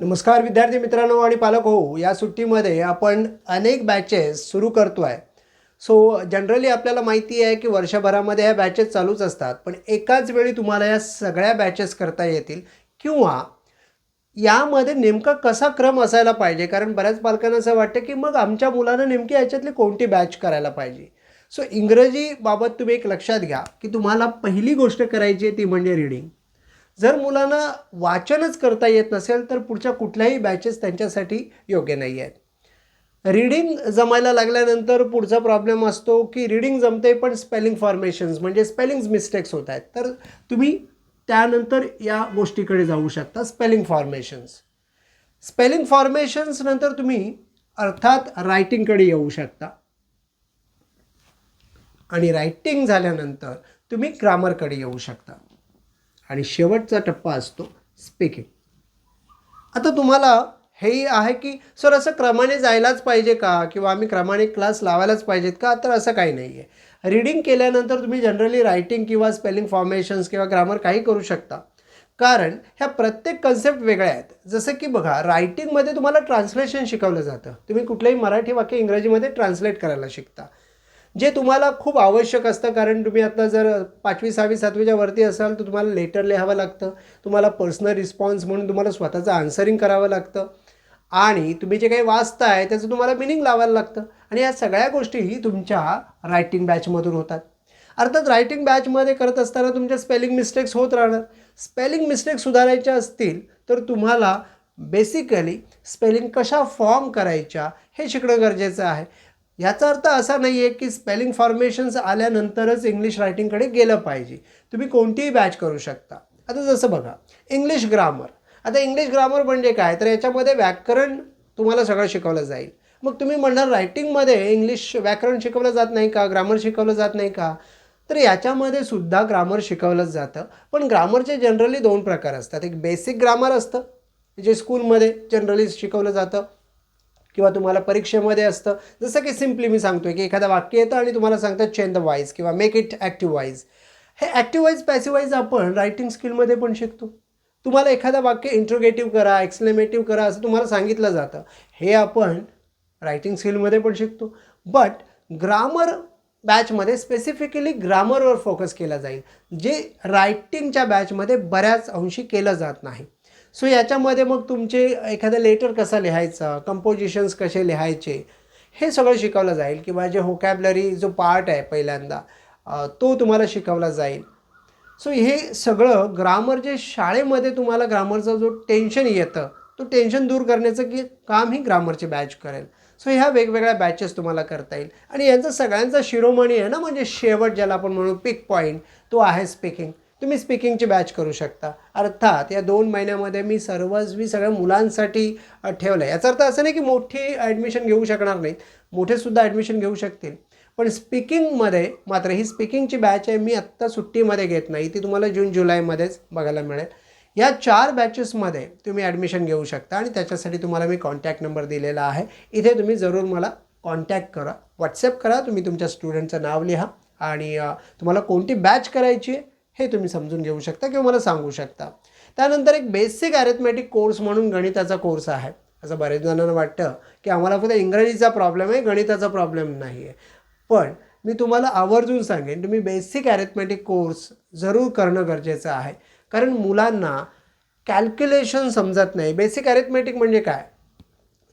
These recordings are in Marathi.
नमस्कार विद्यार्थी मित्रांनो आणि पालक हो या सुट्टीमध्ये आपण अनेक बॅचेस सुरू करतो आहे सो जनरली आपल्याला माहिती आहे की वर्षभरामध्ये ह्या बॅचेस चालूच असतात. पण एकाच वेळी तुम्हाला या सगळ्या बॅचेस करता येतील किंवा यामध्ये नेमका कसा क्रम असायला पाहिजे? कारण बऱ्याच पालकांना असं वाटतं की मग आमच्या मुलानं नेमकी याच्यातली कोणती बॅच करायला पाहिजे? सो इंग्रजीबाबत तुम्ही एक लक्षात घ्या की तुम्हाला पहिली गोष्ट करायची आहे ती म्हणजे रीडिंग जर मुलांना वाचनच करता येत नसेल तर पुढच्या कुठल्याही बॅचेस त्यांच्यासाठी योग्य नाही आहेत रीडिंग जमायला लागल्यानंतर पुढचा प्रॉब्लेम असतो की रीडिंग जमते पण स्पेलिंग फॉर्मेशन्स म्हणजे स्पेलिंग्स मिस्टेक्स होत आहेत. तर तुम्ही त्यानंतर या गोष्टीकडे जाऊ शकता स्पेलिंग फॉर्मेशन्स स्पेलिंग फॉर्मेशन्स नंतर तुम्ही अर्थात रायटिंगकडे येऊ शकता. आणि रायटिंग झाल्यानंतर तुम्ही ग्रामरकडे येऊ शकता. आणि शेवटचा टप्पा असतो स्पीकिंग आता तुम्हाला हेही आहे की सर असं क्रमाने जायलाच पाहिजे का? किंवा आम्ही क्रमाने क्लास लावायलाच पाहिजेत का? तर असं काही नाही आहे रीडिंग केल्यानंतर तुम्ही जनरली रायटिंग किंवा स्पेलिंग फॉर्मेशन्स किंवा ग्रामर काही करू शकता. कारण ह्या प्रत्येक कन्सेप्ट वेगळ्या आहेत. जसं की बघा रायटिंगमध्ये तुम्हाला ट्रान्सलेशन शिकवलं जातं. तुम्ही कुठलंही मराठी वाक्य इंग्रजीमध्ये ट्रान्सलेट करायला शिकता. जे तुम्हाला खूप आवश्यक असतं कारण तुम्ही आता जर पाचवी सहावी सातवीच्या वरती असाल तर तुम्हाला लेटर लिहावं लागतं तुम्हाला पर्सनल रिस्पॉन्स म्हणून तुम्हाला स्वतःचं आन्सरिंग करावं लागतं आणि तुम्ही जे काही वाचताय त्याचं तुम्हाला मिनिंग लावायला लागतं आणि या सगळ्या गोष्टी तुमच्या रायटिंग बॅचमधून होतात. अर्थात रायटिंग बॅचमध्ये करत असताना तुमच्या स्पेलिंग मिस्टेक्स होत राहणार. स्पेलिंग मिस्टेक सुधारायच्या असतील तर तुम्हाला बेसिकली स्पेलिंग कशा फॉर्म करायच्या हे शिकणं गरजेचं आहे. याचा अर्थ असा नाही आहे की स्पेलिंग फॉर्मेशन्स आल्यानंतरच इंग्लिश रायटिंगकडे गेलं पाहिजे. तुम्ही कोणतीही बॅच करू शकता. आता जसं बघा इंग्लिश ग्रामर आता इंग्लिश ग्रामर म्हणजे काय? तर याच्यामध्ये व्याकरण तुम्हाला सगळं शिकवलं जाईल. मग तुम्ही म्हणणार रायटिंगमध्ये इंग्लिश व्याकरण शिकवलं जात नाही का? ग्रामर शिकवलं जात नाही का? तर याच्यामध्ये सुद्धा ग्रामर शिकवलंच जातं. पण ग्रामरचे जनरली दोन प्रकार असतात. एक बेसिक ग्रामर असतं जे स्कूलमध्ये जनरली शिकवलं जातं. किंवा तुम्हाला परीक्षेमध्ये असतं. जसं की सिम्पली मी सांगतोय की एखादं वाक्य येतं आणि तुम्हाला सांगतात चेंज द वाईज किंवा मेक इट ॲक्टिव्ह वाईज हे ॲक्टिव्ह वाईज पॅसिव्ह वाईज आपण रायटिंग स्किलमध्ये पण शिकतो. तुम्हाला एखादं वाक्य इंट्रोगेटिव्ह करा एक्सप्लेमेटिव्ह करा असं तुम्हाला सांगितलं जातं. हे आपण रायटिंग स्किलमध्ये पण शिकतो. बट ग्रामर बॅचमध्ये स्पेसिफिकली ग्रामरवर फोकस केला जाईल. जे रायटिंगच्या बॅचमध्ये बऱ्याच अंशी केलं जात नाही. सो याच्यामध्ये मग तुमचे एखादा लेटर कसा लिहायचा? कंपोजिशन्स कसे लिहायचे? हे सगळं शिकवलं जाईल किंवा जे होकॅबलरी जो पार्ट आहे पहिल्यांदा तो तुम्हाला शिकवला जाईल. सो हे सगळं ग्रामर जे शाळेमध्ये तुम्हाला ग्रामरचं जो टेन्शन येतं तो टेन्शन दूर करण्याचं की काम ही ग्रामरची बॅच करेल. सो ह्या वेगवेगळ्या बॅचेस तुम्हाला करता येईल. आणि यांचा सगळ्यांचा शिरोमणी आहे ना म्हणजे शेवट ज्याला आपण म्हणू पिक पॉईंट तो आहे स्पीकिंग तुम्ही स्पीकिंगची बॅच करू शकता. अर्थात या दोन महिन्यामध्ये मी सर्वस्वी सगळ्या मुलांसाठी ठेवलं आहे याचा अर्थ असं नाही की मोठी ॲडमिशन घेऊ शकणार नाहीत. मोठेसुद्धा ॲडमिशन घेऊ शकतील. पण स्पीकिंगमध्ये मात्र ही स्पीकिंगची बॅच आहे मी आत्ता सुट्टीमध्ये घेत नाही. ती तुम्हाला जून जुलैमध्येच बघायला मिळेल. या चार बॅचेसमध्ये तुम्ही ॲडमिशन घेऊ शकता आणि त्याच्यासाठी तुम्हाला मी कॉन्टॅक्ट नंबर दिलेला आहे. इथे तुम्ही जरूर मला कॉन्टॅक्ट करा. व्हॉट्सअप करा. तुम्ही तुमच्या स्टुडंटचं नाव लिहा आणि तुम्हाला कोणती बॅच करायची आहे हे तुम्ही समजून घेऊ शकता किंवा मला सांगू शकता. त्यानंतर एक बेसिक ॲरेथमॅटिक कोर्स म्हणून गणिताचा कोर्स आहे. असं बरेच जणांना वाटतं की आम्हाला फक्त इंग्रजीचा प्रॉब्लेम आहे गणिताचा प्रॉब्लेम नाही आहे पण मी तुम्हाला आवर्जून सांगेन तुम्ही बेसिक ॲरेथमॅटिक कोर्स जरूर करणं गरजेचं आहे. कारण मुलांना कॅल्क्युलेशन समजत नाही. बेसिक ॲरेथमॅटिक म्हणजे काय?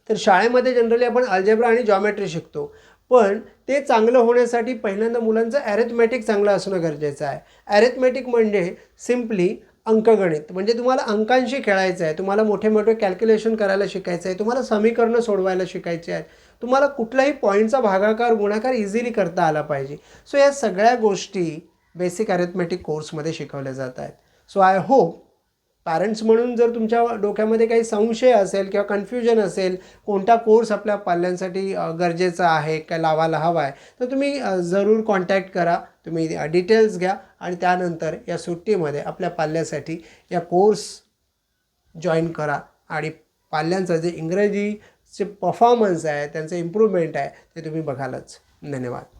तर शाळेमध्ये जनरली आपण अल्जेब्रा आणि जॉमेट्री शिकतो. पण ते चांगलं होण्यासाठी पहिल्यांदा मुलांचं ॲरेथमॅटिक चांगलं असणं गरजेचं आहे. ॲरेथमॅटिक म्हणजे सिम्पली अंकगणित. म्हणजे तुम्हाला अंकांशी खेळायचं आहे तुम्हाला मोठे मोठे कॅल्क्युलेशन करायला शिकायचं आहे तुम्हाला समीकरणं सोडवायला शिकायचे आहेत. तुम्हाला कुठल्याही पॉईंटचा भागाकार गुणाकार इझिली करता आला पाहिजे. सो या सगळ्या गोष्टी बेसिक ॲरेथमॅटिक कोर्समध्ये शिकवल्या जात आहेत. सो आय होप पॅरेंट्स म्हणून जर तुमच्या डोक्यामध्ये काही संशय असेल किंवा कन्फ्युजन असेल कोणता कोर्स आपल्या पाल्यांसाठी गरजेचा आहे काय लावायला हवा आहे तर तुम्ही जरूर कॉन्टॅक्ट करा. तुम्ही डिटेल्स घ्या आणि त्यानंतर या सुट्टीमध्ये आपल्या पाल्यासाठी या कोर्स जॉईन करा. आणि पाल्यांचं जे इंग्रजीचे परफॉर्मन्स आहे त्यांचं इम्प्रूव्हमेंट आहे ते तुम्ही बघालच. धन्यवाद.